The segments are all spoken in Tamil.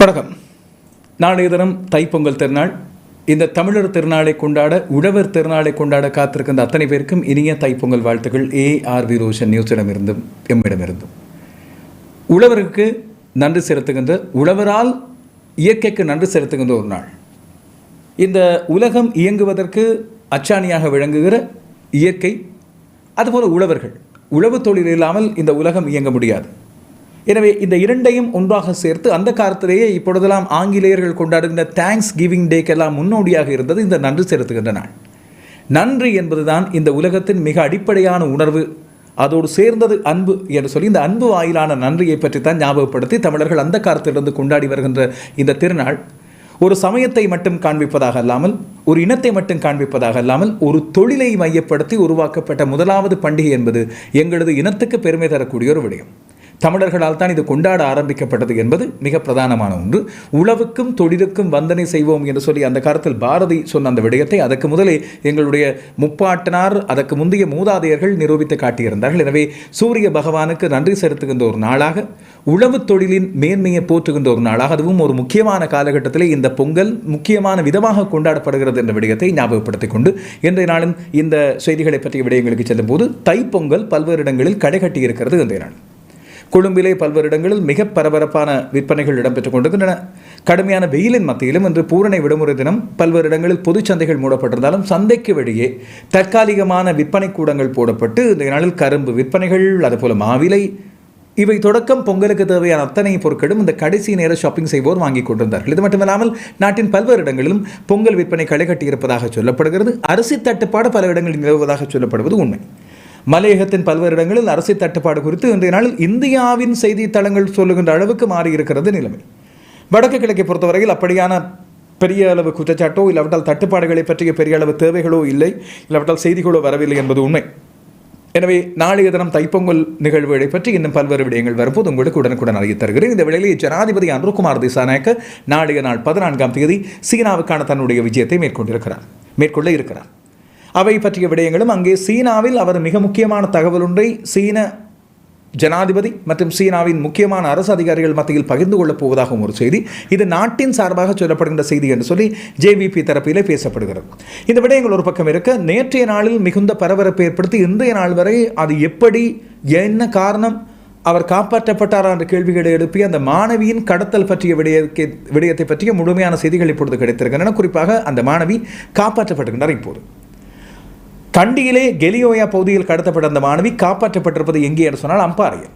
வணக்கம். நாளைய தினம் தைப்பொங்கல் திருநாள். இந்த தமிழர் திருநாளை கொண்டாட உழவர் திருநாளை கொண்டாட காத்திருக்கின்ற அத்தனை பேருக்கும் இனிய தைப்பொங்கல் வாழ்த்துக்கள். ஏ ஆர் வி ரோஷன் நியூஸிடமிருந்தும் எம்மிடமிருந்தும். உழவருக்கு நன்றி செலுத்துகின்ற உழவரால் இயற்கைக்கு நன்றி செலுத்துகின்ற ஒரு நாள். இந்த உலகம் இயங்குவதற்கு அச்சாணியாக விளங்குகிற இயற்கை அதுபோல உழவர்கள். உழவு தொழில் இல்லாமல் இந்த உலகம் இயங்க முடியாது. எனவே இந்த இரண்டையும் ஒன்றாக சேர்த்து அந்த காலத்திலேயே இப்பொழுதெல்லாம் ஆங்கிலேயர்கள் கொண்டாடுகின்ற தேங்க்ஸ் கிவிங் டேக்கெல்லாம் முன்னோடியாக இருந்தது. இந்த நன்றி செலுத்துகின்ற நாள். நன்றி என்பதுதான் இந்த உலகத்தின் மிக அடிப்படையான உணர்வு. அதோடு சேர்ந்தது அன்பு என்று சொல்லி இந்த அன்பு வாயிலான நன்றியை பற்றி தான் ஞாபகப்படுத்தி தமிழர்கள் அந்த காலத்திலிருந்து கொண்டாடி வருகின்ற இந்த திருநாள் ஒரு சமயத்தை மட்டும் காண்பிப்பதாக அல்லாமல் ஒரு இனத்தை மட்டும் காண்பிப்பதாக அல்லாமல் ஒரு தொழிலை மையப்படுத்தி உருவாக்கப்பட்ட முதலாவது பண்டிகை என்பது எங்களது இனத்துக்கு பெருமை தரக்கூடிய ஒரு விடயம். தமிழர்களால் தான் இது கொண்டாட ஆரம்பிக்கப்பட்டது என்பது மிக பிரதானமான ஒன்று. உழவுக்கும் தொழிலுக்கும் வந்தனை செய்வோம் என்று சொல்லி அந்த காலத்தில் பாரதி சொன்ன அந்த விடயத்தை அதற்கு முதலே எங்களுடைய முப்பாட்டனார் அதற்கு முந்தைய மூதாதையர்கள் நிரூபித்து காட்டியிருந்தார்கள். எனவே சூரிய பகவானுக்கு நன்றி செலுத்துகின்ற ஒரு நாளாக உழவு தொழிலின் மேன்மையை போற்றுகின்ற ஒரு நாளாக அதுவும் ஒரு முக்கியமான காலகட்டத்திலே இந்த பொங்கல் முக்கியமான விதமாக கொண்டாடப்படுகிறது என்ற விடயத்தை ஞாபகப்படுத்திக் கொண்டு இன்றைய நாளும் இந்த செய்திகளை பற்றிய விடயங்களுக்கு செல்லும்போது தைப்பொங்கல் பல்வேறு இடங்களில் கடைகட்டி இருக்கிறது இன்றைய நாள். கொழும்பிலே பல்வேறு இடங்களில் மிக பரபரப்பான விற்பனைகள் இடம்பெற்றுக் கொண்டிருக்கின்றன. கடுமையான வெயிலின் மத்தியிலும் இன்று பூரணை விடுமுறை தினம் பல்வேறு இடங்களில் பொதுச்சந்தைகள் மூடப்பட்டிருந்தாலும் சந்தைக்கு வெளியே தற்காலிகமான விற்பனை கூடங்கள் போடப்பட்டு இந்த நாளில் கரும்பு விற்பனைகள் அதுபோல மாவிலை இவை தொடக்கம் பொங்கலுக்கு தேவையான அத்தனை பொருட்களும் இந்த கடைசி நேர ஷாப்பிங் செய்வோர் வாங்கி கொண்டிருந்தார்கள். இது மட்டுமில்லாமல் நாட்டின் பல்வேறு இடங்களிலும் பொங்கல் விற்பனை களை கட்டியிருப்பதாக சொல்லப்படுகிறது. அரிசி தட்டுப்பாடு பல இடங்களில் நிலவுவதாக சொல்லப்படுவது உண்மை. மலையகத்தின் பல்வேறு இடங்களில் அரசு தட்டுப்பாடு குறித்து இன்றைய நாளில் இந்தியாவின் செய்தித்தளங்கள் சொல்லுகின்ற அளவுக்கு மாறியிருக்கிறது நிலைமை. வடக்கு கிழக்கை பொறுத்தவரையில் அப்படியான பெரிய அளவு குற்றச்சாட்டோ இல்லாவிட்டால் தட்டுப்பாடுகளை பற்றிய பெரிய அளவு தேவைகளோ இல்லை இல்லாவிட்டால் செய்திகளோ வரவில்லை என்பது உண்மை. எனவே நாளைய தினம் தைப்பொங்கல் நிகழ்வுகளை பற்றி இன்னும் பல்வேறு விடயங்கள் வரும்போது உங்களுக்கு உடனுக்குடன் அறிய தருகிறேன். இந்த வேளையில் ஜனாதிபதி அனுர்குமார் திசாநாயக்க நாளைய நாள் பதினான்காம் தேதி சீனாவுக்கான தன்னுடைய விஜயத்தை மேற்கொண்டிருக்கிறார் மேற்கொள்ள இருக்கிறார். அவை பற்றிய விடயங்களும் அங்கே சீனாவில் அவர் மிக முக்கியமான தகவல் ஒன்றை சீன ஜனாதிபதி மற்றும் சீனாவின் முக்கியமான அரசு அதிகாரிகள் மத்தியில் பகிர்ந்து கொள்ளப் போவதாகவும் ஒரு செய்தி. இது நாட்டின் சார்பாக சொல்லப்படுகின்ற செய்தி என்று சொல்லி ஜேவிபி தரப்பிலே பேசப்படுகிறது. இந்த விடயங்கள் ஒரு பக்கம் இருக்க நேற்றைய நாளில் மிகுந்த பரபரப்பை ஏற்படுத்தி இன்றைய நாள் வரை அது எப்படி என்ன காரணம் அவர் காப்பாற்றப்பட்டாரா என்ற கேள்விகளை எழுப்பி அந்த மாணவியின் கடத்தல் பற்றிய விடயத்தை விடயத்தை பற்றிய முழுமையான செய்திகள் இப்பொழுது கிடைத்திருக்கின்றன. குறிப்பாக அந்த மாணவி காப்பாற்றப்பட்டிருக்கின்றார் இப்போது. கண்டியிலே கெலியோயா பகுதியில் கடத்தப்பட்ட அந்த மாணவி காப்பாற்றப்பட்டிருப்பது எங்கே என்று சொன்னால் அம்பாறையில்.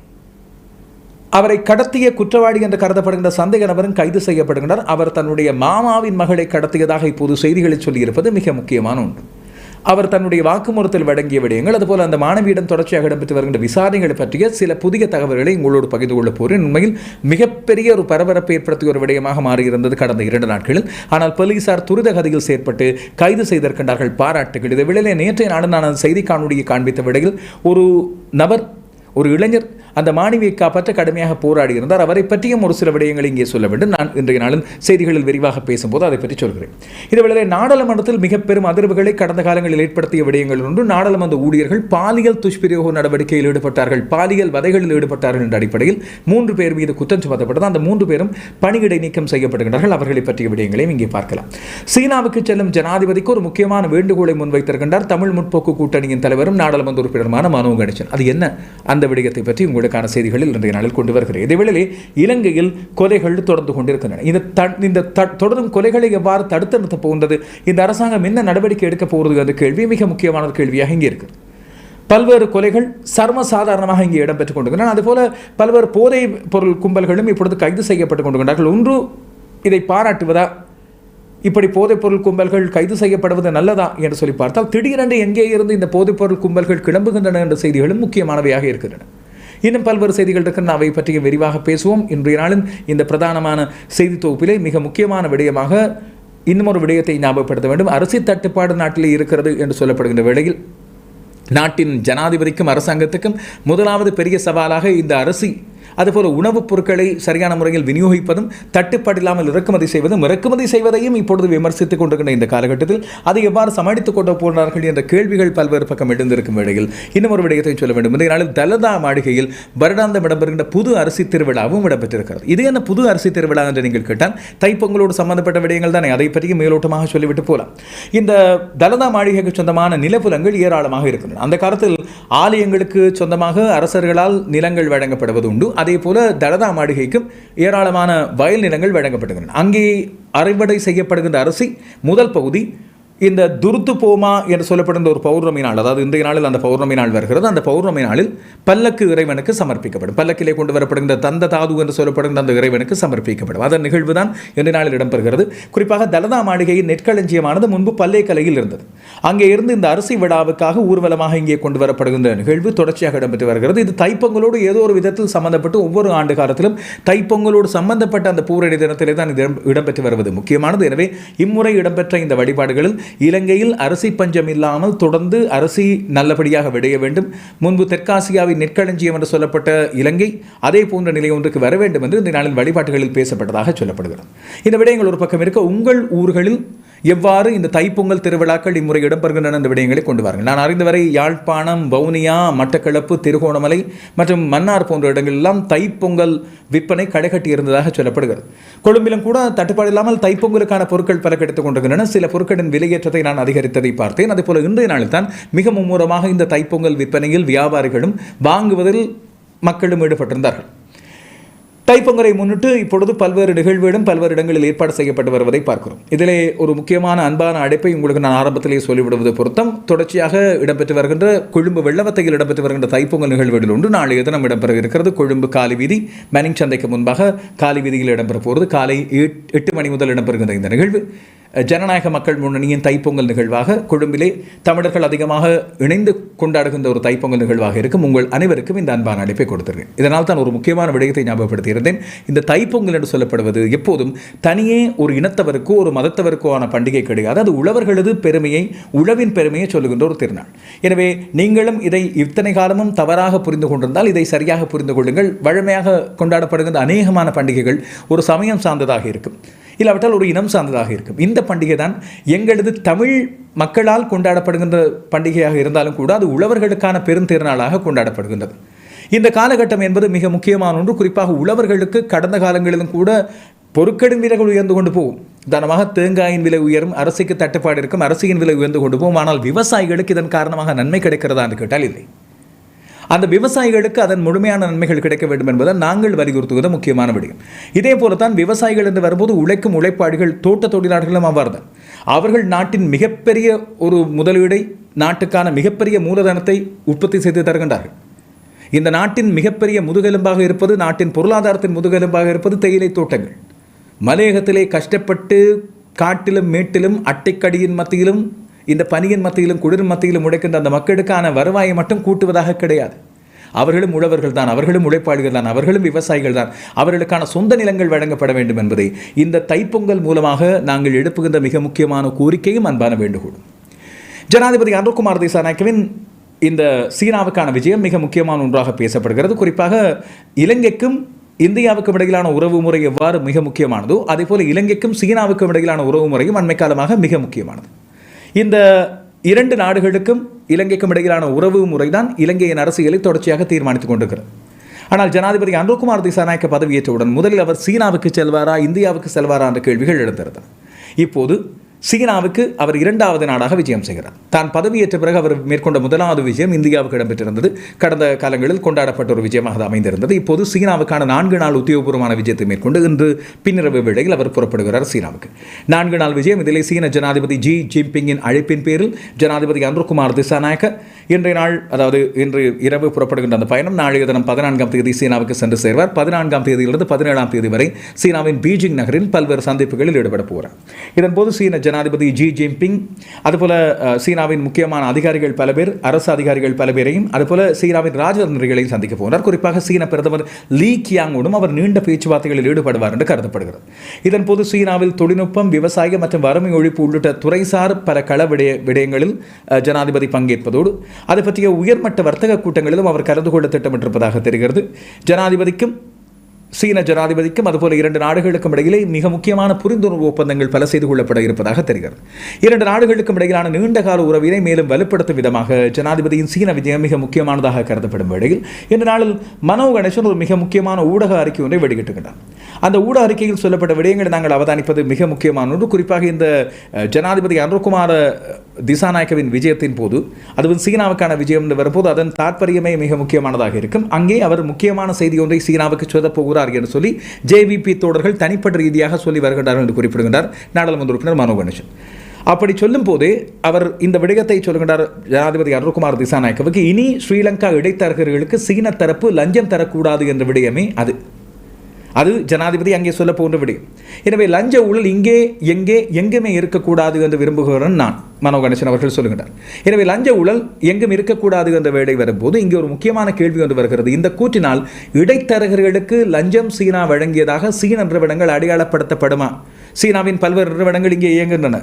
அவரை கடத்திய குற்றவாளி என்று கருதப்படுகின்ற சந்தேக நபரும் கைது செய்யப்படுகின்றார் அவர் தன்னுடைய மாமாவின் மகளை கடத்தியதாக இப்போது செய்திகளில் சொல்லியிருப்பது மிக முக்கியமான ஒன்று. அவர் தன்னுடைய வாக்குமூலத்தில் வழங்கிய விடயங்கள் அதுபோல் அந்த மாணவியிடம் தொடர்ச்சியாக இடம்பெற்று வருகின்ற விசாரணைகளை பற்றிய சில புதிய தகவல்களை உங்களோடு பகிர்ந்து கொள்ளப் போகிறேன். உண்மையில் மிகப்பெரிய ஒரு பரபரப்பை ஏற்படுத்திய ஒரு விடயமாக மாறியிருந்தது கடந்த இரண்டு நாட்களில். ஆனால் போலீசார் துரித கதியில் செயற்பட்டு கைது செய்திருக்கின்றார்கள். பாராட்டுகள். இதை விளையிலே நேற்றைய நாடு நான் அந்த செய்தி காணொலியை காண்பித்த விடையில் ஒரு நபர் ஒரு இளைஞர் அந்த மாணவியை காப்பாற்ற கடுமையாக போராடி இருந்தார் அவரை பற்றியும் ஒரு சில விடயங்களை இங்கே சொல்ல வேண்டும். நான் இன்றைய நாளில் செய்திகளில் விரிவாக பேசும்போது அதை பற்றி சொல்கிறேன். இதுவேளை நாடாளுமன்றத்தில் மிக பெரும் அதிர்வுகளை கடந்த காலங்களில் ஏற்படுத்திய விடயங்கள் ஒன்று நாடாளுமன்ற ஊழியர்கள் பாலியல் துஷ்பிரயோக நடவடிக்கையில் ஈடுபட்டார்கள். பாலியல் வதைகளில் ஈடுபட்டார்கள் என்ற அடிப்படையில் மூன்று பேர் மீது குற்றம் சுமத்தப்பட்டது. அந்த மூன்று பேரும் பணியிடை நீக்கம் செய்யப்படுகின்றார்கள் அவர்களை பற்றிய விடயங்களையும் இங்கே பார்க்கலாம். சீனாவுக்கு செல்லும் ஜனாதிபதிக்கு ஒரு முக்கியமான வேண்டுகோளை முன்வைத்திருக்கின்றார். தமிழ் முற்போக்கு கூட்டணியின் தலைவரும் நாடாளுமன்ற உறுப்பினருமான மனோ கணேசன். அது என்ன? அந்த விடயத்தை பற்றி உங்களுக்கான செய்திகளில் இன்றைய நாளில் கொண்டு வருகிறேன். இதேவேளை இலங்கையில் கொலைகள் தொடர்ந்து கொண்டிருக்கின்றன. இந்த த- இந்த தொடரும் கொலைகளை எவ்வாறு தடுத்து நிறுத்தப் போகின்றது? இந்த அரசாங்கம் என்ன நடவடிக்கை எடுக்கப் போகிறது என்ற கேள்வி மிக முக்கியமான ஒரு கேள்வியாக இங்கே இருக்குது. பல்வேறு கொலைகள் சர்வ சாதாரணமாக இங்கே இடம்பெற்றுக் கொண்டிருக்கின்றன. அதுபோல பல்வேறு போதை பொருள் கும்பல்களும் இப்பொழுது கைது செய்யப்பட்டுக் கொண்டிருக்கிறார்கள் ஒன்று இதை பாராட்டுவதா? இப்படி போதைப்பொருள் கும்பல்கள் கைது செய்யப்படுவது நல்லதா என்று சொல்லி பார்த்தால் திடீரென்று எங்கே இருந்து இந்த போதைப்பொருள் கும்பல்கள் கிளம்புகின்றன என்ற செய்திகளும் முக்கியமானவையாக இருக்கின்றன. இன்னும் பல்வேறு செய்திகள் இருக்கின்றன அவை பற்றிய விரிவாக பேசுவோம். இன்றைய நாளின் இந்த பிரதானமான செய்தி தொகுப்பிலே மிக முக்கியமான விடயமாக இன்னும் ஒரு விடயத்தை ஞாபகப்படுத்த வேண்டும். அரிசி தட்டுப்பாடு நாட்டில் இருக்கிறது என்று சொல்லப்படுகின்ற வேளையில் நாட்டின் ஜனாதிபதிக்கும் அரசாங்கத்துக்கும் முதலாவது பெரிய சவாலாக இந்த அரிசி அதுபோல் உணவுப் பொருட்களை சரியான முறையில் விநியோகிப்பதும் தட்டுப்பாடு இல்லாமல் இறக்குமதி செய்வதும் இறக்குமதி செய்வதையும் இப்பொழுது விமர்சித்துக் கொண்டிருக்கின்ற இந்த காலகட்டத்தில் அதை எவ்வாறு சமாளித்துக் கொண்டு போனார்கள் என்ற கேள்விகள் பல்வேறு பக்கம் எழுந்திருக்கும் வேளையில் இன்னும் ஒரு விடயத்தை சொல்ல வேண்டும். இந்த நாளில் தலதா மாளிகையில் வருடாந்தம் இடம்பெறுகின்ற புது அரிசி திருவிழாவும் இடம்பெற்றிருக்கிறது. இது என்ன புது அரிசி திருவிழா என்று நீங்கள் கேட்டால் தைப்பொங்கலோடு சம்பந்தப்பட்ட விடயங்கள் தானே அதை பற்றி மேலோட்டமாக சொல்லிவிட்டு போகலாம் இந்த தலதா மாளிகைக்கு சொந்தமான நிலப்புலங்கள் ஏராளமாக இருக்கின்றன. அந்த காலத்தில் ஆலயங்களுக்கு சொந்தமாக அரசர்களால் நிலங்கள் வழங்கப்படுவது உண்டு. அதே போல தலதா மாளிகைக்கும் ஏராளமான வயல் நிலங்கள் வழங்கப்படுகின்றன அங்கே அறுவடை செய்யப்படுகின்ற அரிசி முதல் பகுதி இந்த துருத்து போமா என்று சொல்லப்படுகிற ஒரு பௌர்ணமி நாள் அதாவது இன்றைய நாளில் அந்த பௌர்ணமி நாள் வருகிறது. அந்த பௌர்ணமி நாளில் பல்லக்கு இறைவனுக்கு சமர்ப்பிக்கப்படும். பல்லக்கிலே கொண்டு வரப்படுகின்ற தந்த தாது என்று சொல்லப்படுகிற அந்த இறைவனுக்கு சமர்ப்பிக்கப்படும். அதன் நிகழ்வு தான் இன்றைய நாளில் இடம்பெறுகிறது. குறிப்பாக தலதா மாளிகையின் நெற்களஞ்சியமானது முன்பு பல்லேக்கலையில் இருந்தது. அங்கே இருந்து இந்த அரிசி விழாவுக்காக ஊர்வலமாக இங்கே கொண்டு வரப்படுகின்ற நிகழ்வு தொடர்ச்சியாக இடம்பெற்று வருகிறது. இது தைப்பொங்கலோடு ஏதோ ஒரு விதத்தில் சம்பந்தப்பட்டு ஒவ்வொரு ஆண்டு காலத்திலும் தைப்பொங்கலோடு சம்பந்தப்பட்ட அந்த பூரணி தினத்திலே தான் இது இடம்- இடம்பெற்று வருவது முக்கியமானது. எனவே இம்முறை இடம்பெற்ற இந்த வழிபாடுகளில் இலங்கையில் அரிசி பஞ்சம் இல்லாமல் தொடர்ந்து அரிசி நல்லபடியாக விடைய வேண்டும். முன்பு தெற்காசியாவின் நெற்களஞ்சியம் என்று சொல்லப்பட்ட இலங்கை அதே போன்ற நிலை ஒன்றுக்கு வர வேண்டும் என்று இந்த நாளில் வழிபாட்டுகளில் பேசப்பட்டதாக சொல்லப்படுகிறது. இந்த விடயங்கள் ஒரு பக்கம் இருக்க உங்கள் ஊர்களில் எவ்வாறு இந்த தைப்பொங்கல் திருவிழாக்கள் இம்முறை இடம்பெறுகின்றன என்ற விடயங்களை கொண்டு வாருங்கள். நான் அறிந்தவரை யாழ்ப்பாணம் வவுனியா மட்டக்களப்பு திருகோணமலை மற்றும் மன்னார் போன்ற இடங்களெல்லாம் தைப்பொங்கல் விற்பனை கடைகட்டி இருந்ததாக சொல்லப்படுகிறது. கொழும்பிலும் கூட தட்டுப்பாடு இல்லாமல் தைப்பொங்கலுக்கான பொருட்கள் பல கிடைத்துக் கொண்டிருக்கின்றன. சில பொருட்களின் விலையேற்றத்தை நான் அதிகரித்ததை பார்த்தேன். அதேபோல இன்றைய நாளில் தான் மிக மும்முரமாக இந்த தைப்பொங்கல் விற்பனையில் வியாபாரிகளும் வாங்குவதில் மக்களும் ஈடுபட்டிருந்தார்கள். தைப்பொங்கலை முன்னிட்டு இப்பொழுது பல்வேறு நிகழ்வுகளும் பல்வேறு இடங்களில் ஏற்பாடு செய்யப்பட்டு வருவதை பார்க்கிறோம். இதிலே ஒரு முக்கியமான அன்பான அழைப்பை உங்களுக்கு நான் ஆரம்பத்திலேயே சொல்லிவிடுவது பொருத்தம். தொடர்ச்சியாக இடம்பெற்று வருகின்ற கொழும்பு வெள்ளவத்தையில் இடம்பெற்று வருகின்ற தைப்பொங்கல் நிகழ்வுகளில் ஒன்று நாளைய தினம் இடம்பெற இருக்கிறது கொழும்பு காலி வீதி. மனிங் சந்தைக்கு முன்பாக காலி வீதியில் இடம்பெற போகிறது. காலை எட்டு மணி முதல் இடம்பெறுகின்ற இந்த நிகழ்வு. ஜனநாயக மக்கள் முன்னணியின் தைப்பொங்கல் நிகழ்வாக கொழும்பிலே தமிழர்கள் அதிகமாக இணைந்து கொண்டாடுகின்ற ஒரு தைப்பொங்கல் நிகழ்வாக இருக்கும். உங்கள் அனைவருக்கும் இந்த அன்பான அழைப்பை கொடுத்திருக்கேன் இதனால் தான் ஒரு முக்கியமான விடயத்தை ஞாபகப்படுத்தியிருந்தேன். இந்த தைப்பொங்கல் என்று சொல்லப்படுவது எப்போதும் தனியே ஒரு இனத்தவருக்கோ ஒரு மதத்தவருக்கோயான பண்டிகை கிடையாது. அது உழவர்களது பெருமையை உழவின் பெருமையை சொல்லுகின்ற ஒரு திருநாள். எனவே நீங்களும் இதை இத்தனை காலமும் தவறாக புரிந்து கொண்டிருந்தால் இதை சரியாக புரிந்து கொள்ளுங்கள். வழமையாக கொண்டாடப்படுகின்ற அநேகமான பண்டிகைகள் ஒரு சமயம் சார்ந்ததாக இருக்கும். இல்லாவிட்டால் ஒரு இனம் சார்ந்ததாக இருக்கும். இந்த பண்டிகை தான் எங்களது தமிழ் மக்களால் கொண்டாடப்படுகின்ற பண்டிகையாக இருந்தாலும் கூட அது உழவர்களுக்கான பெருந்திருநாளாக கொண்டாடப்படுகின்றது. இந்த காலகட்டம் என்பது மிக முக்கியமான ஒன்று. குறிப்பாக உழவர்களுக்கு கடந்த காலங்களிலும் கூட பொருட்களின் விலைகள் உயர்ந்து கொண்டு போகும். உதாரணமாக தேங்காயின் விலை உயரும் அரசுக்கு தட்டுப்பாடு இருக்கும் அரசியின் விலை உயர்ந்து கொண்டு போகும். ஆனால் விவசாயிகளுக்கு இதன் காரணமாக நன்மை கிடைக்கிறதா என்று கேட்டால் இல்லை. அந்த விவசாயிகளுக்கு அதன் முழுமையான நன்மைகள் கிடைக்க வேண்டும் என்பதை நாங்கள் வலியுறுத்துவது முக்கியமான விடயம். இதே போலத்தான் விவசாயிகள் என்று வரும்போது உழைக்கும் உழைப்பாளிகள் தோட்ட தொழிலாளர்களும் அவ்வாறுதான். அவர்கள் நாட்டின் மிகப்பெரிய ஒரு முதலீடை நாட்டுக்கான மிகப்பெரிய மூலதனத்தை உற்பத்தி செய்து தருகின்றார்கள். இந்த நாட்டின் மிகப்பெரிய முதுகெலும்பாக இருப்பது நாட்டின் பொருளாதாரத்தின் முதுகெலும்பாக இருப்பது தேயிலை தோட்டங்கள். மலையகத்திலே கஷ்டப்பட்டு காட்டிலும் மேட்டிலும் அட்டைக்கடியின் மத்தியிலும் இந்த பனியின் மத்தியிலும் குளிர் மத்தியிலும் உழைக்கின்ற அந்த மக்களுக்கான வருவாயை மட்டும் கூட்டுவதாக கிடையாது. அவர்களும் உழவர்கள் தான் அவர்களும் உழைப்பாளிகள் தான் அவர்களும் விவசாயிகள் தான் அவர்களுக்கான சொந்த நிலங்கள் வழங்கப்பட வேண்டும் என்பதை இந்த தைப்பொங்கல் மூலமாக நாங்கள் எழுப்புகின்ற மிக முக்கியமான கோரிக்கையும் அன்பான வேண்டுகோளும். ஜனாதிபதி அனுர்குமார் தேசாநாயக்கவின் இந்த சீனாவுக்கான விஜயம் மிக முக்கியமான ஒன்றாக பேசப்படுகிறது. குறிப்பாக இலங்கைக்கும் இந்தியாவுக்கும் இடையிலான உறவு முறை எவ்வாறு மிக முக்கியமானதோ அதே போல இலங்கைக்கும் சீனாவுக்கும் இடையிலான உறவு முறையும் அண்மை காலமாக மிக முக்கியமானது. இந்த இரண்டு நாடுகளுக்கும் இலங்கைக்கும் இடையிலான உறவு முறைதான் இலங்கையின் அரசியலை தொடர்ச்சியாக தீர்மானித்துக் கொண்டிருக்கிறது. ஆனால் ஜனாதிபதி அனுர்குமார் திசாநாயக்க பதவியேற்றவுடன் முதலில் அவர் சீனாவுக்கு செல்வாரா இந்தியாவுக்கு செல்வாரா என்ற கேள்விகள் எழுந்திருந்தன. இப்போது சீனாவுக்கு அவர் இரண்டாவது நாடாக விஜயம் செய்கிறார். தான் பதவியேற்ற பிறகு அவர் மேற்கொண்ட முதலாவது விஜயம் இந்தியாவுக்கு இடம்பெற்றிருந்தது. கடந்த காலங்களில் கொண்டாடப்பட்ட ஒரு விஜயமாக அது அமைந்திருந்தது. இப்போது சீனாவுக்கான நான்கு நாள் உத்தியோகபூர்வமான விஜயத்தை மேற்கொண்டு இன்று பின்னிரவு வேளையில் அவர் புறப்படுகிறார் சீனாவுக்கு. நான்கு நாள் விஜயம் இதிலே சீன ஜனாதிபதி ஜி ஜின்பிங்கின் அழைப்பின் பேரில் ஜனாதிபதி அன்ருகுமார் திசாநாயக்க இன்றைய நாள் அதாவது இன்று இரவு புறப்படுகின்ற அந்த பயணம் நாளைய தினம் பதினான்காம் தேதி சீனாவுக்கு சென்று சேர்வார். பதினான்காம் தேதியிலிருந்து பதினேழாம் தேதி வரை சீனாவின் பீஜிங் நகரில் பல்வேறு சந்திப்புகளில் ஈடுபட போகிறார். இதன்போது சீன ஜனாதிபதி ஜி ஜின்பிங் அதுபோல சீனாவின் முக்கியமான அதிகாரிகள் பல பேர் அரசு அதிகாரிகள் பல பேரையும் அதுபோல் சீனாவின் ராஜதந்திரிகளையும் சந்திக்க போகிறார். குறிப்பாக சீன பிரதமர் லீ கியாங்கோடும் அவர் நீண்ட பேச்சுவார்த்தைகளில் ஈடுபடுவார் என்று கருதப்படுகிறது. இதன்போது சீனாவில் தொழில்நுட்பம் விவசாயம் மற்றும் வறுமை ஒழிப்பு உள்ளிட்ட துறைசார் பல கள விடய விடயங்களில் ஜனாதிபதி பங்கேற்பதோடு அது பற்றிய உயர்மட்ட வர்த்தக கூட்டங்களிலும் அவர் கலந்து கொள்ள திட்டமிட்டிருப்பதாக தெரிகிறது. ஜனாதிபதிக்கும் சீன ஜனாதிபதிக்கும் அதுபோல இரண்டு நாடுகளுக்கும் இடையிலே மிக முக்கியமான புரிந்துணர்வு ஒப்பந்தங்கள் பல செய்து கொள்ளப்பட இருப்பதாக தெரிகிறது. இரண்டு நாடுகளுக்கும் இடையிலான நீண்டகால உறவினை மேலும் வலுப்படுத்தும் விதமாக ஜனாதிபதியின் சீன விஜயம் மிக முக்கியமானதாக கருதப்படும் வேளையில் இந்த நாளில் மனோ கணேசன் ஒரு மிக முக்கியமான ஊடக அறிக்கை ஒன்றை வெளியிட்டுகின்றார் அந்த ஊடக அறிக்கையில் சொல்லப்பட்ட விடயங்களை நாங்கள் அவதானிப்பது மிக முக்கியமான ஒன்று. குறிப்பாக இந்த ஜனாதிபதி அனுகுமார திசாநாயக்கவின் விஜயத்தின் போது அதுவும் சீனாவுக்கான விஜயம் வரும்போது அதன் தாற்பயமே மிக முக்கியமானதாக இருக்கும். அங்கே அவர் முக்கியமான செய்தி ஒன்றை சீனாவுக்கு சொல்லப்போகிறார் வருகிறார் என்று சொல்லி ஜேவிபி தோழர்கள் தனிப்பட்ட ரீதியாக சொல்லி வருகின்றார் என்று குறிப்பிடுகின்றார். நாடாளுமன்ற உறுப்பினர் மனோ கணேசன். அப்படி சொல்லும் போது அவர் இந்த விடயத்தை சொல்கின்றார் ஜனாதிபதி அருண்குமார் திசாநாயக்கவுக்கு இனி ஸ்ரீலங்கா இடைத்தரகர்களுக்கு சீன தரப்பு லஞ்சம் தரக்கூடாது என்ற விடயமே அது. அது ஜனாதிபதி அங்கே சொல்ல போன்ற விடயம் எனவே லஞ்ச ஊழல் இங்கே எங்கே எங்குமே இருக்கக்கூடாது என்று விரும்புகிறவன் நான் மனோ கணேசன் அவர்கள் சொல்லுகிறார் எனவே லஞ்ச ஊழல் எங்கும் இருக்கக்கூடாது என்ற வேலை வரும்போது இங்கே ஒரு முக்கியமான கேள்வி ஒன்று வருகிறது. இந்த கூற்றினால் இடைத்தரகர்களுக்கு லஞ்சம் சீனா வழங்கியதாக சீன நிறுவனங்கள் அடையாளப்படுத்தப்படுமா? சீனாவின் பல்வேறு நிறுவனங்கள் இங்கே இயங்குகின்றன.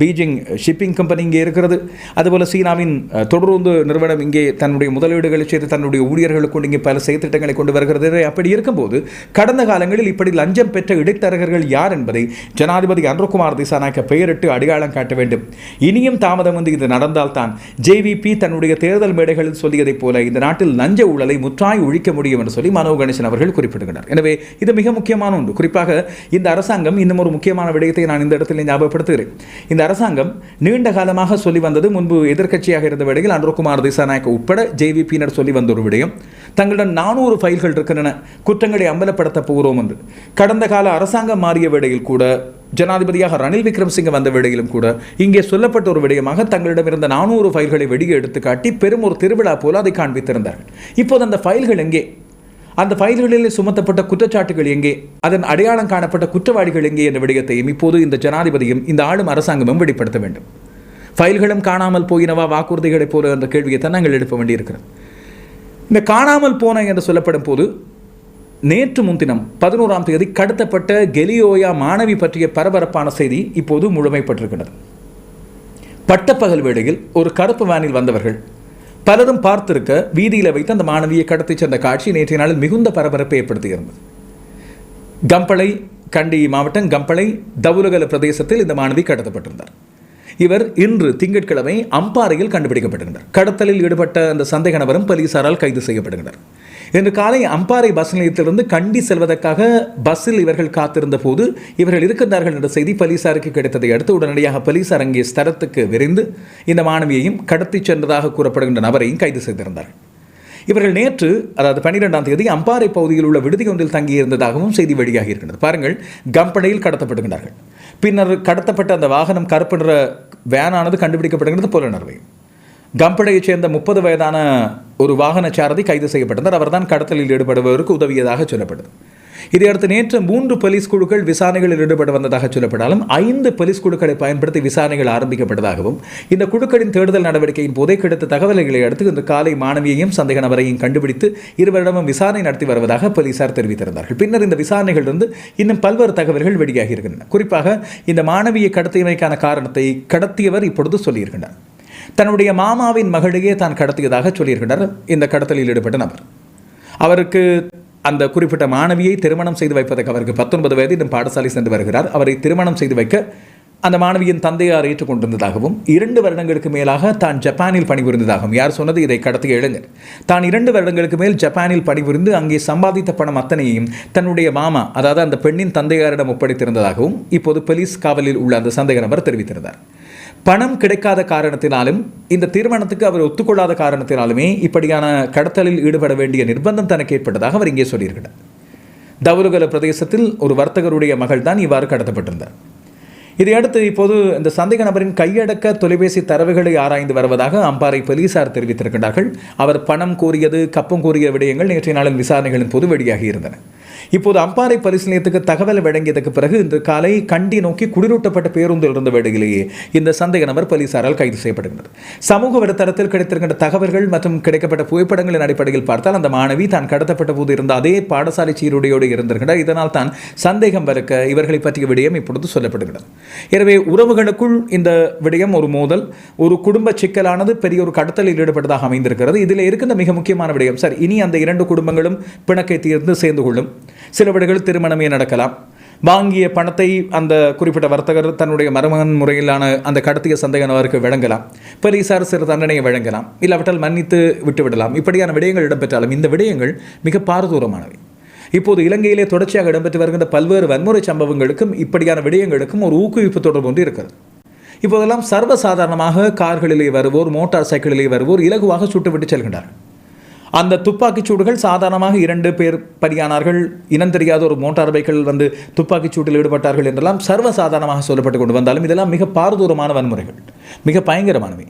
பீஜிங் ஷிப்பிங் கம்பெனி இங்கே இருக்கிறது. அதுபோல் சீனாவின் தொடர்ந்து நிறுவனம் இங்கே தன்னுடைய முதலீடுகளை செய்து தன்னுடைய ஊழியர்களுக்கு கொண்டு இங்கே பல செயற்திட்டங்களை கொண்டு வருகிறது. அப்படி இருக்கும்போது கடந்த காலங்களில் இப்படி லஞ்சம் பெற்ற இடைத்தரகர்கள் யார் என்பதை ஜனாதிபதி அன்ருகுமார் திசாநாயக்க பெயரிட்டு அடையாளம் காட்ட வேண்டும். இனியும் தாமதம் வந்து இது நடந்தால்தான் ஜேவிபி தன்னுடைய தேர்தல் மேடைகளில் சொல்லியதைப் போல இந்த நாட்டில் லஞ்ச ஊழலை முற்றாய் ஒழிக்க முடியும் என்று சொல்லி மனோ கணேசன் அவர்கள் குறிப்பிடுகிறார். எனவே இது மிக முக்கியமான ஒன்று. குறிப்பாக இந்த அரசாங்கம் இன்னும் ஒரு முக்கியமான விடயத்தை நான் இந்த இடத்தில் ஞாபகப்படுத்துகிறேன். இந்த அரசாங்கம் நீண்ட காலமாக சொல்லி வந்தது முன்பு எதிர்க்கட்சியாக இருந்த வேளையில் அனுர்குமார் திசாநாயக்க உட்பட ஜேவிபியினர் சொல்லி வந்த ஒரு விடயம். தங்களிடம் நானூறு ஃபைல்கள் இருக்கின்றன. குற்றங்களை அம்பலப்படுத்த போகிறோம் என்று. கடந்த கால அரசாங்கம் மாறிய வேளையில் கூட ஜனாதிபதியாக ரணில் விக்ரம்சிங்க வந்த வேளையிலும் கூட இங்கே சொல்லப்பட்ட ஒரு விடயமாக தங்களிடம் இருந்த நானூறு ஃபைல்களை வெளியே எடுத்து காட்டி பெரும் ஒரு திருவிழா போல அதை காண்பித்திருந்தார்கள். இப்போது அந்த ஃபைல்கள் எங்கே? அந்த ஃபைல்களில் சுமத்தப்பட்ட குற்றச்சாட்டுகள் எங்கே? அதன் அடையாளம் காணப்பட்ட குற்றவாளிகள் எங்கே என்ற விடயத்தையும் இப்போது இந்த ஜனாதிபதியும் இந்த ஆளும் அரசாங்கமும் வெளிப்படுத்த வேண்டும். ஃபைல்களும் காணாமல் போயினவா? வாக்குறுதிகளைப் போல என்ற கேள்வியை நாங்கள் எழுப்ப வேண்டியிருக்கிறோம் இந்த காணாமல் போன என்று சொல்லப்படும் போது நேற்று முன்தினம் பதினோராம் தேதி கடத்தப்பட்ட கெலியோயா மாணவி பற்றிய பரபரப்பான செய்தி இப்போது முழுமைப்பட்டிருக்கிறது. பட்டப்பகல் வேளையில் ஒரு கருப்பு வேனில் வந்தவர்கள் பலரும் பார்த்திருக்க வீதியில் வைத்து அந்த மாணவியை கடத்திச் சென்ற காட்சி நேற்றைய நாளில் மிகுந்த பரபரப்பை ஏற்படுத்தியிருந்தது. கம்பளை கண்டி மாவட்டம் கம்பளை தவுலகல பிரதேசத்தில் இந்த மாணவி கடத்தப்பட்டிருந்தார். இவர் இன்று திங்கட்கிழமை அம்பாறையில் கண்டுபிடிக்கப்பட்டிருந்தார். கடத்தலில் ஈடுபட்ட அந்த சந்தேக நபரும் போலீசாரால் கைது செய்யப்படுகிறார் இன்று காலை அம்பாறை பஸ் நிலையத்திலிருந்து கண்டி செல்வதற்காக பஸ்ஸில் இவர்கள் காத்திருந்த போது இவர்கள் இருக்கின்றார்கள் என்ற செய்தி போலீசாருக்கு கிடைத்ததை அடுத்து உடனடியாக போலீசார் அங்கே ஸ்தலத்துக்கு விரைந்து இந்த மாணவியையும் கடத்திச் சென்றதாக கூறப்படுகின்ற நபரையும் கைது செய்திருந்தார்கள். இவர்கள் நேற்று அதாவது பன்னிரெண்டாம் தேதி அம்பாறை பகுதியில் உள்ள விடுதி ஒன்றில் தங்கியிருந்ததாகவும் செய்தி வெளியாகி இருக்கின்றது பாருங்கள் கம்பனையில் கடத்தப்படுகின்றார்கள். பின்னர் கடத்தப்பட்ட அந்த வாகனம் கருப்பு நிற வேனானது கண்டுபிடிக்கப்படுகிறது புலனர்வை கம்படையைச் சேர்ந்த முப்பது வயதான ஒரு வாகன சாரதி கைது செய்யப்பட்டனர் அவர்தான் கடத்தலில் ஈடுபடுபவருக்கு உதவியதாக சொல்லப்படுது. இதையடுத்து நேற்று மூன்று போலீஸ் குழுக்கள் விசாரணைகளில் ஈடுபட வந்ததாக சொல்லப்பட்டாலும் ஐந்து போலீஸ் குழுக்களை பயன்படுத்தி விசாரணைகள் ஆரம்பிக்கப்பட்டதாகவும் இந்த குழுக்களின் தேடுதல் நடவடிக்கையின் போதே கிடைத்த தகவல்களை அடுத்து இந்த காலை மாணவியையும் சந்தேக நபரையும் கண்டுபிடித்து இருவரிடமும் விசாரணை நடத்தி வருவதாக போலீசார் தெரிவித்திருந்தார்கள். பின்னர் இந்த விசாரணைகளிலிருந்து இன்னும் பல்வேறு தகவல்கள் வெளியாகி இருக்கின்றன. குறிப்பாக இந்த மாணவியை கடத்தியமைக்கான காரணத்தை கடத்தியவர் இப்பொழுது சொல்லியிருக்கின்றார். தன்னுடைய மாமாவின் மகளையே தான் கடத்தியதாக சொல்லியிருக்கின்றார் இந்த கடத்தலில் ஈடுபட்ட நபர். அவருக்கு அந்த குறிப்பிட்ட மாணவியை திருமணம் செய்து வைப்பதற்கு அவருக்கு பத்தொன்பது வயது இன்னும் பாடசாலை சென்று வருகிறார். அவரை திருமணம் செய்து வைக்க அந்த மாணவியின் தந்தையார் ஏற்றுக்கொண்டிருந்ததாகவும் இரண்டு வருடங்களுக்கு மேலாக தான் ஜப்பானில் பணிபுரிந்ததாகவும் யார் சொன்னது? இதை கடத்திய இளைஞர் தான் இரண்டு வருடங்களுக்கு மேல் ஜப்பானில் பணிபுரிந்து அங்கே சம்பாதித்த பணம் அத்தனையையும் தன்னுடைய மாமா அதாவது அந்த பெண்ணின் தந்தையாரிடம் ஒப்படைத்திருந்ததாகவும் இப்போது போலீஸ் காவலில் உள்ள அந்த சந்தேக நபர் தெரிவித்திருந்தார். பணம் கிடைக்காத காரணத்தினாலும் இந்த தீர்மானத்துக்கு அவர் ஒத்துக்கொள்ளாத காரணத்தினாலுமே இப்படியான கடத்தலில் ஈடுபட வேண்டிய நிர்பந்தம் தனக்கு ஏற்பட்டதாக அவர் இங்கே சொல்லியிருக்கிறார். தவறுகல பிரதேசத்தில் ஒரு வர்த்தகருடைய மகள் தான் இவ்வாறு கடத்தப்பட்டிருந்தார். இதையடுத்து இப்போது இந்த சந்தேக நபரின் கையடக்க தொலைபேசி தரவுகளை ஆராய்ந்து வருவதாக அம்பாறை போலீசார் தெரிவித்திருக்கிறார்கள் அவர் பணம் கோரியது கப்பம் கோரிய விடயங்கள் நேற்றைய நாளின் விசாரணைகளின் போது வெளியாகி இருந்தன இப்போது அம்பாறை பரிசு நிலையத்துக்கு தகவல் வழங்கியதற்கு பிறகு இன்று காலை கண்டி நோக்கி குடிரூட்டப்பட்ட பேருந்தில் இருந்த வேளையிலேயே இந்த சந்தேக நபர் போலீசாரால் கைது செய்யப்படுகிறது சமூக வலைத்தளத்தில் கிடைத்திருக்கின்ற தகவல்கள் மற்றும் கிடைக்கப்பட்ட புகைப்படங்களின் அடிப்படையில் பார்த்தால் அந்த மாணவி தான் கடத்தப்பட்ட போது இருந்த அதே பாடசாலை சீருடையோடு இருந்திருக்கிறார் இதனால் தான் சந்தேகம் வறுக்க இவர்களை பற்றிய விடயம் இப்பொழுது சொல்லப்படுகிறது. எனவே உறவுகளுக்குள் இந்த விடயம் ஒரு மோதல் ஒரு குடும்ப சிக்கலானது பெரிய ஒரு கடத்தலில் ஈடுபட்டதாக அமைந்திருக்கிறது. இதில் இருக்கின்ற மிக முக்கியமான விடயம் சார் இனி அந்த இரண்டு குடும்பங்களும் பிணக்கை தீர்ந்து சேர்ந்து கொள்ளும். சிலவிடுகள் திருமணமே நடக்கலாம். வாங்கிய பணத்தை அந்த குறிப்பிட்ட வர்த்தகர் தன்னுடைய மருமகன் முறையிலான அந்த கடத்திய சந்தேக நபருக்கு வழங்கலாம். போலீசார் சிறு தண்டனையை வழங்கலாம். இல்லாவிட்டால் மன்னித்து விட்டுவிடலாம். இப்படியான விடயங்கள் இடம்பெற்றாலும் இந்த விடயங்கள் மிக பாரதூரமானவை. இப்போது இலங்கையிலே தொடர்ச்சியாக இடம்பெற்று வருகின்ற பல்வேறு வன்முறை சம்பவங்களுக்கும் இப்படியான விடயங்களுக்கும் ஒரு ஊக்குவிப்பு தொடர்பு ஒன்று இருக்கிறது. இப்போதெல்லாம் சர்வசாதாரணமாக கார்களிலே வருவோர் மோட்டார் சைக்கிளிலே வருவோர் இலகுவாக சுட்டுவிட்டு செல்கின்றார்கள். அந்த துப்பாக்கிச் சூடுகள் சாதாரணமாக இரண்டு பேர் பலியானார்கள். இனம் தெரியாத ஒரு மோட்டார் பைக்கில் வந்து துப்பாக்கிச் சூட்டில் ஈடுபட்டார்கள் என்றெல்லாம் சர்வசாதாரணமாக சொல்லப்பட்டு கொண்டு வந்தாலும் இதெல்லாம் மிக பாரதூரமான வன்முறைகள். மிக பயங்கரமானவை.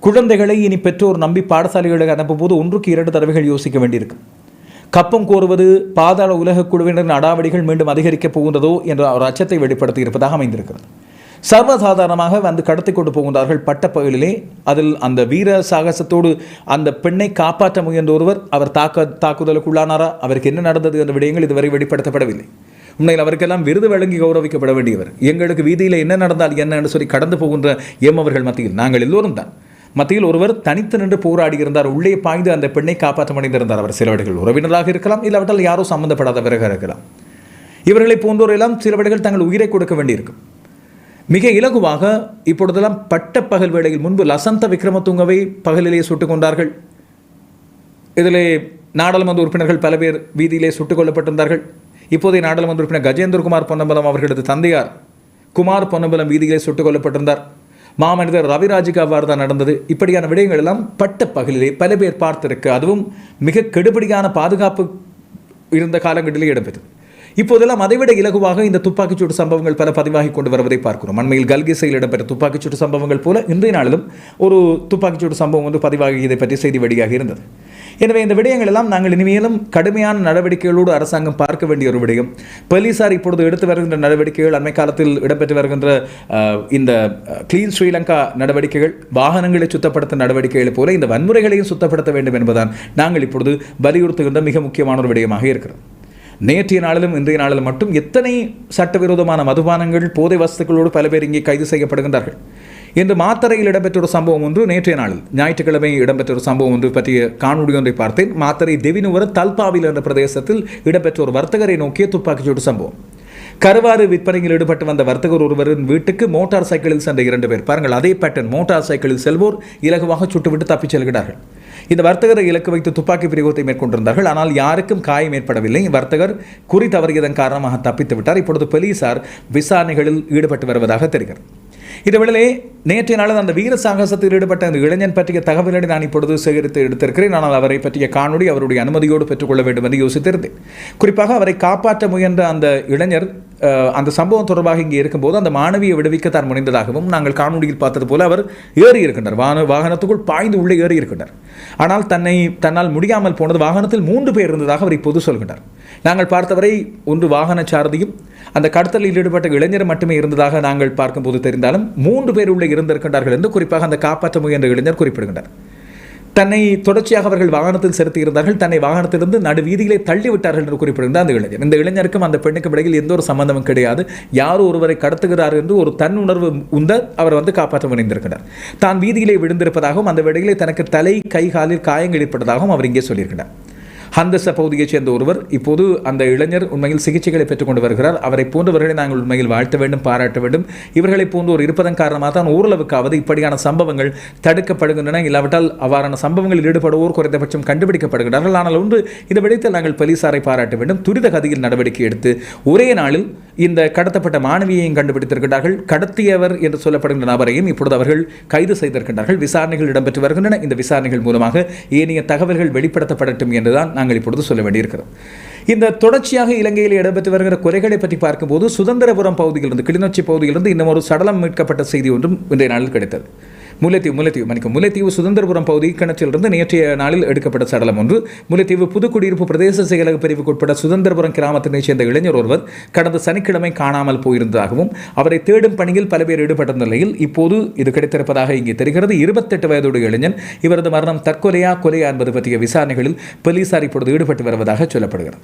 குழந்தைகளை இனி பெற்றோர் நம்பி பாடசாலைகளுக்கு அனுப்பும்போது ஒன்றுக்கு இரண்டு தடவைகள் யோசிக்க வேண்டியிருக்கும் கப்பம் கோருவது பாதாள உலக குழுவினரின் அடாவடிகள் மீண்டும் அதிகரிக்கப் போகின்றதோ என்ற ஒரு அச்சத்தை வெளிப்படுத்தி இருப்பதாக அமைந்திருக்கிறது. சர்வசாதாரணமாக வந்து கடத்தி கொண்டு போகின்றார்கள் பட்டப்பகலிலே. அதில் அந்த வீர சாகசத்தோடு அந்த பெண்ணை காப்பாற்ற முயன்ற ஒருவர் அவர் தாக்க தாக்குதலுக்குள்ளானாரா? அவருக்கு என்ன நடந்தது என்ற விடயங்கள் இதுவரை வெளிப்படுத்தப்படவில்லை. உண்மையில் அவருக்கெல்லாம் விருது வழங்கி கௌரவிக்கப்பட வேண்டியவர். எங்களுக்கு வீதியில் என்ன நடந்தால் என்ன என்று சொல்லி கடந்து போகின்ற எம் அவர்கள் மத்தியில் நாங்கள் எல்லோரும் தான். மத்தியில் ஒருவர் தனித்து நின்று போராடி இருந்தார் உள்ளே பாய்ந்து அந்த பெண்ணை காப்பாற்ற முடிந்திருந்தார் அவர் சிலவர்கள் உறவினராக இருக்கலாம் இல்லாவிட்டால் யாரோ சம்பந்தப்படாதவராக இருக்கலாம். இவர்களை போன்றோரெல்லாம் சிலவர்கள் தங்கள் உயிரை கொடுக்க வேண்டியிருக்கும். மிக இலகுவாக இப்பொழுதெல்லாம் பட்ட பகல் வேளையில் முன்பு லசந்த விக்ரமதுங்கவை பகலிலே சுட்டுக் கொண்டார்கள் இதிலே நாடாளுமன்ற உறுப்பினர்கள் பல பேர் வீதியிலே சுட்டுக் கொல்லப்பட்டிருந்தார்கள் இப்போதைய நாடாளுமன்ற உறுப்பினர் கஜேந்திரகுமார் பொன்னம்பலம் அவர்களது தந்தையார் குமார் பொன்னம்பலம் வீதியிலே சுட்டுக் கொல்லப்பட்டிருந்தார் மாமனிதர் ரவிராஜுக்கு அவ்வாறு தான் நடந்தது. இப்படியான விடயங்கள் எல்லாம் பட்ட பகலிலே பல பேர் பார்த்திருக்கு அதுவும் மிக கெடுபடியான பாதுகாப்பு இருந்த காலங்களிலே இடம்பெற்றது. இப்போதெல்லாம் அதைவிட இலகுவாக இந்த துப்பாக்கிச்சூடு சம்பவங்கள் பல பதிவாகி கொண்டு வருவதை பார்க்கிறோம். அண்மையில் கல்கிசையில் இடம்பெற்ற துப்பாக்கிச்சூடு சம்பவங்கள் போல இன்றைய நாளிலும் ஒரு துப்பாக்கிச்சூடு சம்பவம் வந்து பதிவாகியதை பற்றி செய்தி வெளியாக இருந்தது. எனவே இந்த விடயங்கள் எல்லாம் நாங்கள் இனிமேலும் கடுமையான நடவடிக்கைகளோடு அரசாங்கம் பார்க்க வேண்டிய ஒரு விடயம். போலீசார் இப்பொழுது எடுத்து வருகின்ற நடவடிக்கைகள் அண்மை காலத்தில் இடம்பெற்று வருகின்ற இந்த கிளீன் ஸ்ரீலங்கா நடவடிக்கைகள் வாகனங்களை சுத்தப்படுத்த நடவடிக்கைகளை போல இந்த வன்முறைகளையும் சுத்தப்படுத்த வேண்டும் என்பதுதான் நாங்கள் இப்பொழுது வலியுறுத்துகின்ற மிக முக்கியமான ஒரு விடயமாக இருக்கிறது. நேற்றைய நாளிலும் இன்றைய நாளிலும் மட்டும் எத்தனை சட்டவிரோதமான மதுபானங்கள் போதை வசதிகளோடு பல பேர் இங்கே கைது செய்யப்படுகின்றார்கள். இன்று மாத்தறையில் இடம்பெற்ற ஒரு சம்பவம் ஒன்று நேற்றைய நாளில் ஞாயிற்றுக்கிழமை இடம்பெற்ற ஒரு சம்பவம் ஒன்று பற்றிய காணொலி ஒன்றை பார்த்தேன். மாத்தறை தெவினுவர தல்பாவில் என்ற பிரதேசத்தில் இடம்பெற்ற ஒரு வர்த்தகரை நோக்கிய துப்பாக்கிச்சூடு சம்பவம். கருவாறு விற்பனையில் ஈடுபட்டு வந்த வர்த்தகர் ஒருவரின் வீட்டுக்கு மோட்டார் சைக்கிளில் சென்ற இரண்டு பேர். பாருங்கள் அதே பேட்டர்ன் மோட்டார் சைக்கிளில் செல்வோர் இலகுவாக சுட்டுவிட்டு தப்பிச் செல்கிறார்கள். இந்த வர்த்தகரை இலக்கு வைத்து துப்பாக்கி பிரயோகத்தை மேற்கொண்டிருந்தார்கள். ஆனால் யாருக்கும் காயம் ஏற்படவில்லை. வர்த்தகர் குறி தவறியதன் காரணமாக தப்பித்து விட்டார். இப்பொழுது போலீசார் விசாரணைகளில் ஈடுபட்டு வருவதாக தெரிகிறது. இதுவேளை நேற்றைய நாளில் அந்த வீர சாகசத்தில் ஈடுபட்ட அந்த இளைஞன் பற்றிய தகவல்களை நான் இப்பொழுது சேகரித்து எடுத்திருக்கிறேன். ஆனால் அவரை பற்றிய காணொலி அவருடைய அனுமதியோடு பெற்றுக்கொள்ள வேண்டும் என்று யோசித்திருந்தேன். குறிப்பாக அவரை காப்பாற்ற முயன்ற அந்த இளைஞர் அந்த சம்பவம் தொடர்பாக இங்கே இருக்கும்போது அந்த மாணவியை விடுவிக்க தான் முனைந்ததாகவும் நாங்கள் காணொலியில் பார்த்தது போல அவர் ஏறி இருக்கின்றார் வான வாகனத்துக்குள் பாய்ந்து உள்ளே ஏறி இருக்கின்றார் ஆனால் தன்னை தன்னால் முடியாமல் போனது வாகனத்தில் மூன்று பேர் இருந்ததாக அவர் இப்போது சொல்கின்றார். நாங்கள் பார்த்தவரை ஒன்று வாகன சாரதியும் அந்த கடத்தலில் ஈடுபட்ட இளைஞர் மட்டுமே இருந்ததாக நாங்கள் பார்க்கும்போது தெரிந்தாலும் மூன்று பேர் உள்ளே இருந்திருக்கின்றார்கள் என்று குறிப்பாக அந்த காப்பாற்ற முயன்ற இளைஞர் குறிப்பிடுகின்றார். தன்னை தொடர்ச்சியாக அவர்கள் வாகனத்தில் செலுத்தி இருந்தார்கள் தன்னை வாகனத்திலிருந்து நடு வீதியிலே தள்ளிவிட்டார்கள் என்று குறிப்பிடுகின்ற அந்த இளைஞர். இந்த இளைஞருக்கும் அந்த பெண்ணுக்கும் இடையில் எந்த ஒரு சம்பந்தமும் கிடையாது. யாரோ ஒருவரை கடத்துகிறார் என்று ஒரு தன்னுணர்வு உந்த அவர் வந்து காப்பாற்ற முனைந்திருக்கிறார். தான் வீதியிலே விழுந்திருப்பதாகவும் அந்த வேளையிலே தனக்கு தலை கை காலில் காயங்கள் ஏற்பட்டதாகவும் அவர் இங்கே சொல்லியிருக்கிறார். ஹந்தச பகுதியைச் சேர்ந்த ஒருவர் இப்போது அந்த இளைஞர் உண்மையில் சிகிச்சைகளை பெற்றுக்கொண்டு வருகிறார். அவரை போன்றவர்களை நாங்கள் உண்மையில் வாழ்த்த வேண்டும் பாராட்ட வேண்டும். இவர்களை போன்றோர் இருப்பதன் காரணமாக தான் ஓரளவுக்காவது இப்படியான சம்பவங்கள் தடுக்கப்படுகின்றன. இல்லாவிட்டால் அவ்வாறான சம்பவங்களில் ஈடுபடுவோர் குறைந்தபட்சம் கண்டுபிடிக்கப்படுகிறார்கள். ஆனால் ஒன்று இந்த விடயத்தில் நாங்கள் போலீசாரை பாராட்ட வேண்டும். துரித கதியில் நடவடிக்கை எடுத்து ஒரே நாளில் இந்த கடத்தப்பட்ட மாணவியையும் கண்டுபிடித்திருக்கிறார்கள். கடத்தியவர் என்று சொல்லப்படுகின்ற நபரையும் இப்பொழுது அவர்கள் கைது செய்திருக்கின்றார்கள். விசாரணைகள் இடம்பெற்று வருகின்றன. இந்த விசாரணைகள் மூலமாக ஏனைய தகவல்கள் வெளிப்படுத்தப்படட்டும் என்றுதான் நாங்கள் இப்பொழுது சொல்ல வேண்டியிருக்கிறோம் இந்த தொடர்ச்சியாக இலங்கையில் இடம்பெற்று வருகிற குறைகளை பற்றி பார்க்கும்போது சுதந்திரபுரம் பகுதியிலிருந்து கிளிநொச்சி பகுதியிலிருந்து இன்னும் ஒரு சடலம் மீட்கப்பட்ட செய்தி ஒன்றும் இன்றைய நாளில் கிடைத்தது. முல்லைத்தீவு முல்லைத்தீவு மன்னிக்கும் முல்லைத்தீவு சுதந்திரபுரம் பகுதி கிணற்றிலிருந்து நேற்றைய நாளில் எடுக்கப்பட்ட சடலம் ஒன்று. முல்லைத்தீவு புதுக்குடியிருப்பு பிரதேச செயலக பிரிவுக்குட்பட்ட சுதந்திரபுரம் கிராமத்தினைச் சேர்ந்த இளைஞர் ஒருவர் கடந்த சனிக்கிழமை காணாமல் போயிருந்ததாகவும் அவரை தேடும் பணியில் பல பேர் ஈடுபட்ட நிலையில் இப்போது இது கிடைத்திருப்பதாக இங்கே தெரிகிறது. இருபத்தெட்டு வயதுடைய இளைஞன் இவரது மரணம் தற்கொலையா கொலையா என்பது பற்றிய விசாரணைகளில் போலீசார் இப்பொழுது ஈடுபட்டு வருவதாக சொல்லப்படுகிறது.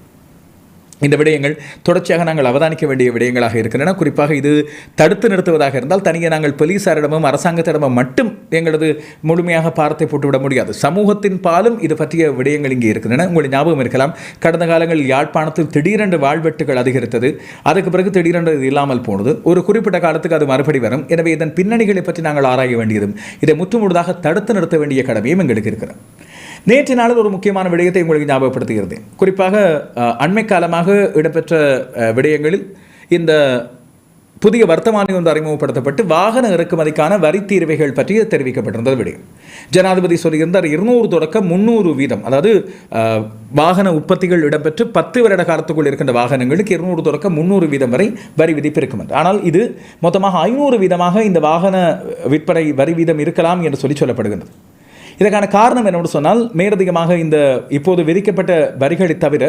இந்த விடயங்கள் தொடர்ச்சியாக நாங்கள் அவதானிக்க வேண்டிய விடயங்களாக இருக்கின்றன. குறிப்பாக இது தடுத்து நிறுத்துவதாக இருந்தால் தனியே நாங்கள் போலீசாரிடமும் அரசாங்கத்திடமும் மட்டும் எங்களது முழுமையாக பாரத்தை போட்டுவிட முடியாது. சமூகத்தின் பாலும் இது பற்றிய விடயங்கள் இங்கே இருக்கின்றன. உங்களுக்கு ஞாபகம் இருக்கலாம். கடந்த காலங்களில் யாழ்ப்பாணத்தில் திடீரென்று வாழ்வெட்டுகள் அதிகரித்தது. அதுக்கு பிறகு திடீரென்று இது இல்லாமல் போனது. ஒரு குறிப்பிட்ட காலத்துக்கு அது மறுபடி வரும். எனவே இதன் பின்னணிகளை பற்றி நாங்கள் ஆராய வேண்டியதும் இதை முற்றுமுழுதாக தடுத்து நிறுத்த வேண்டிய கடமையும் எங்களுக்கு இருக்கிறது. நேற்று நாளில் ஒரு முக்கியமான விடயத்தை உங்களுக்கு ஞாபகப்படுத்துகிறது. குறிப்பாக அண்மை காலமாக இடம்பெற்ற விடயங்களில் இந்த புதிய வர்த்தமானி ஒன்று அறிமுகப்படுத்தப்பட்டு வாகன இறக்குமதிக்கான வரி தீர்வைகள் பற்றி தெரிவிக்கப்பட்டிருந்தது விடயம். ஜனாதிபதி சொல்லியிருந்தார் இருநூறு தொடக்கம் முந்நூறு வீதம். அதாவது வாகன உற்பத்திகள் இடம்பெற்று பத்து வருட காலத்துக்குள் இருக்கின்ற வாகனங்களுக்கு இருநூறு தொடக்கம் முந்நூறு வீதம் வரை வரி விதிப்பு இருக்கும் என்று ஆனால் இது மொத்தமாக ஐநூறு வீதமாக இந்த வாகன விற்பனை வரி வீதம் இருக்கலாம் என்று சொல்லி சொல்லப்படுகின்றது. இதற்கான காரணம் என்னவென்று சொன்னால் மேலதிகமாக இந்த இப்போது விதிக்கப்பட்ட வரிகளை தவிர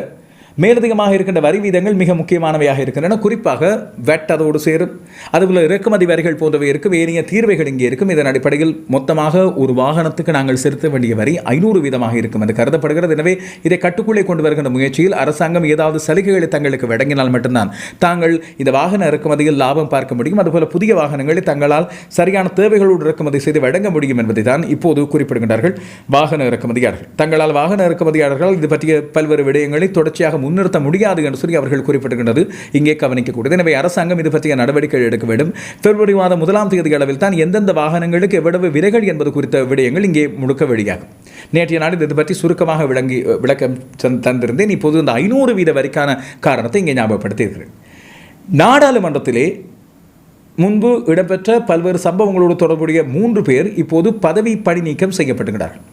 மேலதிகமாக இருக்கின்ற வரி வீதங்கள் மிக முக்கியமானவையாக இருக்கின்றன. குறிப்பாக வெட் அதோடு சேரும். அதுபோல் இறக்குமதி வரிகள் போன்றவை இருக்கும். ஏனைய தீர்வைகள் இங்கே இருக்கும். இதன் அடிப்படையில் மொத்தமாக ஒரு வாகனத்துக்கு நாங்கள் செலுத்த வேண்டிய வரி ஐநூறு வீதமாக இருக்கும் என்று கருதப்படுகிறது. எனவே இதை கட்டுக்குள்ளே கொண்டு வருகின்ற முயற்சியில் அரசாங்கம் ஏதாவது சலுகைகளை தங்களுக்கு வழங்கினால் மட்டும்தான் தாங்கள் இந்த வாகன இறக்குமதியில் லாபம் பார்க்க முடியும். அதுபோல புதிய வாகனங்களை தங்களால் சரியான தேவைகளோடு இறக்குமதி செய்து வழங்க முடியும் என்பதை தான் இப்போது குறிப்பிடுகின்றார்கள் வாகன இறக்குமதியாளர்கள். தங்களால் வாகன இறக்குமதியாளர்கள் இது பற்றிய பல்வேறு விடயங்களை தொடர்ச்சியாக முன்னிறுத்த முடியாது என்று சொல்லி அவர்கள் குறிப்பிடுகின்றது இங்கே கவனிக்கக்கூடியது. எனவே அரசாங்கம் இது பற்றிய நடவடிக்கை எடுக்க வேண்டும். பிப்ரவரி மாதம் முதலாம் தேதி அளவில் தான் எந்தெந்த வாகனங்களுக்கு எவ்வளவு விலைகள் என்பது குறித்த விடயங்கள் இங்கே முழுக்க வெளியாகும். நேற்றைய நாளில் இது பற்றி சுருக்கமாக விளங்கி விளக்கம் தந்திருந்தேன். இப்போது இந்த ஐநூறு வீத வரிக்கான காரணத்தை இங்கே ஞாபகப்படுத்தியிருக்கிறேன் நாடாளுமன்றத்திலே முன்பு இடம்பெற்ற பல்வேறு சம்பவங்களோடு தொடர்புடைய மூன்று பேர் இப்போது பதவி பணி நீக்கம் செய்யப்படுகிறார்கள்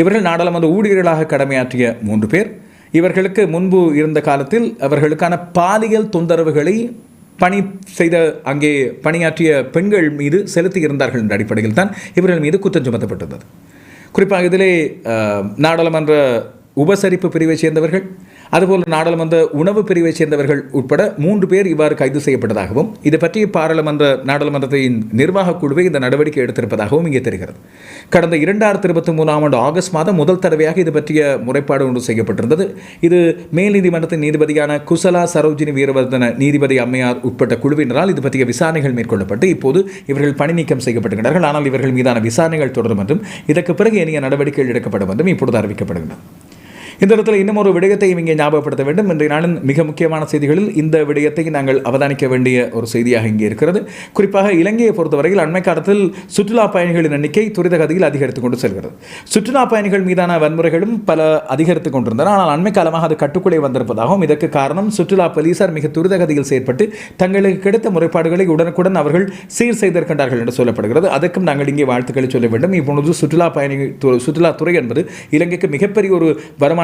இவர்கள் நாடாளுமன்ற ஊழியர்களாக கடமையாற்றிய மூன்று பேர். இவர்களுக்கு முன்பு இருந்த காலத்தில் அவர்களுக்கான பாலியல் தொந்தரவுகளை பணி செய்த அங்கே பணியாற்றிய பெண்கள் மீது செலுத்தி இருந்தார்கள் என்ற அடிப்படையில் தான் இவர்கள் மீது குற்றம் சுமத்தப்பட்டிருந்தது. குறிப்பாக இதிலே நாடாளுமன்ற உபசரிப்பு பிரிவைச் சேர்ந்தவர்கள் அதுபோல் நாடாளுமன்ற உணவு பிரிவைச் சேர்ந்தவர்கள் உட்பட மூன்று பேர் இவ்வாறு கைது செய்யப்பட்டதாகவும் இது பற்றி பாராளுமன்ற நாடாளுமன்றத்தின் நிர்வாகக் குழுவை இந்த நடவடிக்கை எடுத்திருப்பதாகவும் இங்கே தெரிகிறது. கடந்த இரண்டாயிரத்தி இருபத்தி மூணாம் ஆண்டு ஆகஸ்ட் மாதம் முதல் தடவையாக இது பற்றிய முறைப்பாடு ஒன்று செய்யப்பட்டிருந்தது. இது மேல் நீதிமன்றத்தின் நீதிபதியான குசலா சரோஜினி வீரவர்தன நீதிபதி அம்மையார் உட்பட்ட குழுவினரால் இது பற்றிய விசாரணைகள் மேற்கொள்ளப்பட்டு இப்போது இவர்கள் பணி நீக்கம் செய்யப்படுகிறார்கள் ஆனால் இவர்கள் மீதான விசாரணைகள் தொடரும் என்றும் இதற்கு பிறகு இனிய நடவடிக்கைகள் எடுக்கப்படும் என்றும் இப்பொழுது அறிவிக்கப்படுகின்றன. இந்த இடத்துல இன்னும் ஒரு விடயத்தையும் இங்கே ஞாபகப்படுத்த வேண்டும். இன்றைய நாளின் மிக முக்கியமான செய்திகளில் இந்த விடயத்தை நாங்கள் அவதானிக்க வேண்டிய ஒரு செய்தியாக இங்கே இருக்கிறது. குறிப்பாக இலங்கையை பொறுத்தவரையில் அண்மை காலத்தில் சுற்றுலா பயணிகளின் எண்ணிக்கை துரித கதியில் அதிகரித்துக் கொண்டு செல்கிறது. சுற்றுலா பயணிகள் மீதான வன்முறைகளும் பல அதிகரித்துக் கொண்டிருந்தன. ஆனால் அண்மை காலமாக அது கட்டுக்குள்ளே வந்திருப்பதாகவும் இதற்கு காரணம் சுற்றுலா போலீசார் மிக துரித கதியில் செயற்பட்டு தங்களுக்கு கிடைத்த முறைப்பாடுகளை உடனுக்குடன் அவர்கள் சீர் செய்திருக்கின்றார்கள் என்று சொல்லப்படுகிறது. அதற்கும் நாங்கள் இங்கே வாழ்த்துக்களை சொல்ல வேண்டும். இப்பொழுது சுற்றுலா பயணிகள் சுற்றுலாத்துறை என்பது இலங்கைக்கு மிகப்பெரிய ஒரு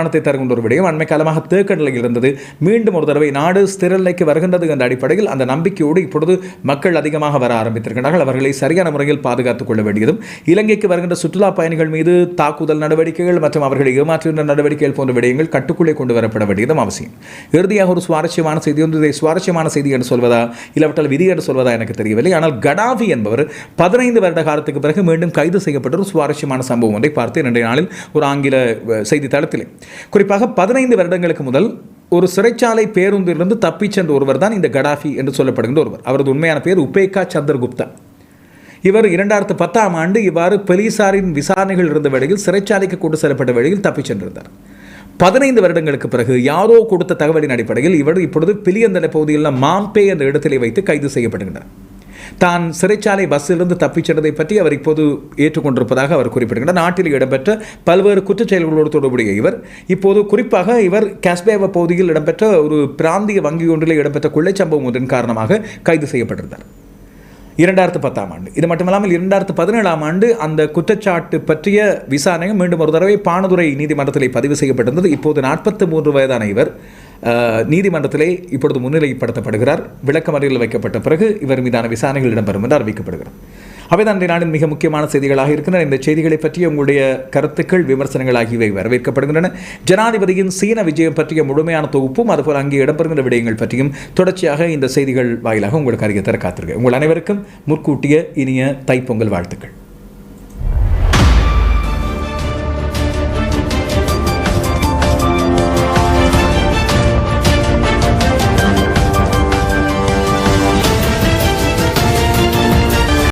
வருமானத்தை தருகின்ற ஒரு விடயம். அண்மை காலமாக தேக்க நிலையில் இருந்தது. மீண்டும் ஒரு தடவை நாடு ஸ்திர நிலைக்கு வருகின்றது என்ற அடிப்படையில் அந்த நம்பிக்கையோடு இப்பொழுது மக்கள் அதிகமாக வர ஆரம்பித்திருக்கிறார்கள் அவர்களை சரியான முறையில் பாதுகாத்துக் கொள்ள வேண்டியதும் இலங்கைக்கு வருகின்ற சுற்றுலா பயணிகள் மீது தாக்குதல் நடவடிக்கைகள் மற்றும் அவர்களை ஏமாற்றுகின்ற நடவடிக்கைகள் போன்ற விடயங்கள் கட்டுக்குள்ளே கொண்டு வரப்பட வேண்டியதும் அவசியம். இறுதியாக ஒரு சுவாரஸ்யமான செய்தி ஒன்று இதை சுவாரஸ்யமான செய்தி என்று சொல்வதா இல்லாவிட்டால் விதி என்று சொல்வதா எனக்கு தெரியவில்லை. ஆனால் கடாஃபி என்பவர் பதினைந்து வருட காலத்துக்கு பிறகு மீண்டும் கைது செய்யப்பட்ட ஒரு சுவாரஸ்யமான சம்பவம் ஒன்றை பார்த்து இரண்டு நாளில் ஒரு ஆங்கில அஹ், குறிப்பாக பதினைந்து வருடங்களுக்கு முதல் ஒரு சிறைச்சாலை பேருந்திலிருந்து தப்பிச் சென்ற ஒருவர் தான் இந்த கடாஃபி என்று சொல்லப்படுகின்ற ஒருவர். அவரது உண்மையான பேர் உபேகா சந்திரகுப்தா. இவர் இரண்டாயிரத்து பத்தாம் ஆண்டு இவ்வாறு போலீசாரின் விசாரணைகள் இருந்த வேளையில் சிறைச்சாலைக்கு கொண்டு செல்லப்பட்ட வேளையில் தப்பிச் சென்றிருந்தார். பதினைந்து வருடங்களுக்கு பிறகு யாரோ கொடுத்த தகவலின் அடிப்படையில் இவர் இப்பொழுது பிலியந்தலை பகுதியில் மாம்பே என்ற இடத்திலே வைத்து கைது செய்யப்படுகின்றார். தான் சிறைச்சாலை பஸ்ஸிலிருந்து தப்பிச் சென்றதை பற்றி அவர் இப்போது ஏற்றுக்கொண்டிருப்பதாக அவர் குறிப்பிடுகிறார் நாட்டில் இடம்பெற்ற பல்வேறு குற்றச் செயல்களோடு தொடர்புடைய இவர் இப்போது குறிப்பாக இவர் காஷ்மேவ பகுதியில் இடம்பெற்ற ஒரு பிராந்திய வங்கி ஒன்றில் இடம்பெற்ற கொள்ளைச் சம்பவம் ஒன்றின் காரணமாக கைது செய்யப்பட்டிருந்தார். இரண்டாயிரத்து பத்தாம் ஆண்டு. இது மட்டுமல்லாமல் இரண்டாயிரத்து பதினேழாம் ஆண்டு அந்த குற்றச்சாட்டு பற்றிய விசாரணை மீண்டும் ஒரு தடவை பானதுரை நீதிமன்றத்தில் பதிவு செய்யப்பட்டிருந்தது. இப்போது நாற்பத்தி மூன்று வயதான இவர் நீதிமன்றத்திலே இப்பொழுது முன்னிலைப்படுத்தப்படுகிறார். விளக்கமறியலில் வைக்கப்பட்ட பிறகு இவர் மீதான விசாரணைகள் இடம்பெறும் என்று அறிவிக்கப்படுகிறது. அவைதான் அன்றைய நாளின் மிக முக்கியமான செய்திகளாக இருக்கின்றன. இந்த செய்திகளை பற்றி உங்களுடைய கருத்துக்கள் விமர்சனங்கள் ஆகியவை வரவேற்கப்படுகின்றன. ஜனாதிபதியின் சீன விஜயம் பற்றிய முழுமையான தொகுப்பும் அதுபோல் அங்கே இடம்பெறுகின்ற விடயங்கள் பற்றியும் தொடர்ச்சியாக இந்த செய்திகள் வாயிலாக உங்களுக்கு அறிய தர காத்திருக்கேன் உங்கள் அனைவருக்கும் முற்கூட்டிய இனிய தைப்பொங்கல் வாழ்த்துக்கள்.